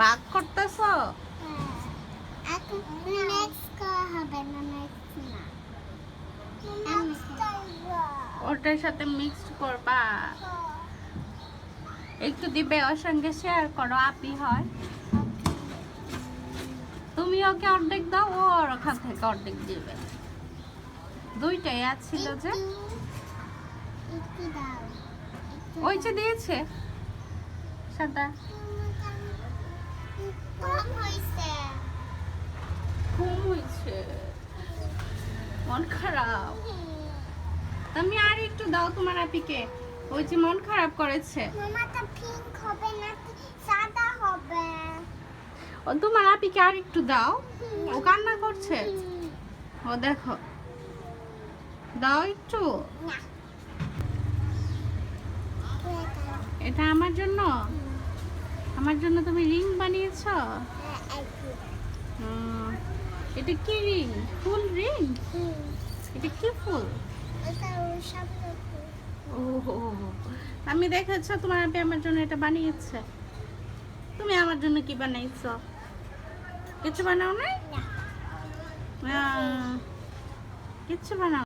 ভাগ করতেছ? ওটার সাথে মিক্সড করবা। একটু দিবে ওর সঙ্গে শেয়ার করো আপি হয়। তুমি ওকে অর্ধেক দাও ও ওর ওখান থেকে অর্ধেক দিবে। দুইটাই আছিল যে। ওই যে দিয়েছে। সাদা ঘুম হয়েছে মন খারাপ। তুমি আর একটু দাও তোমার আপিকে। ওই যে মন খারাপ করেছে। মামাটা পিঙ্ক হবে না সাদা হবে। ও তোমার আপিকে আর একটু দাও। ও কান্না করছে। ও দেখো। দাও একটু। এটা আমার জন্য? আমার জন্য তুমি রিং বানিয়েছ? এটা কি রিং? ফুল রিং? এটা কি ফুল? ও আমি দেখেছ তোমার আপনি আমার জন্য এটা বানিয়েছে। তুমি আমার জন্য কি বানাইছো? কিছু বানাও নাই? কিছু বানাও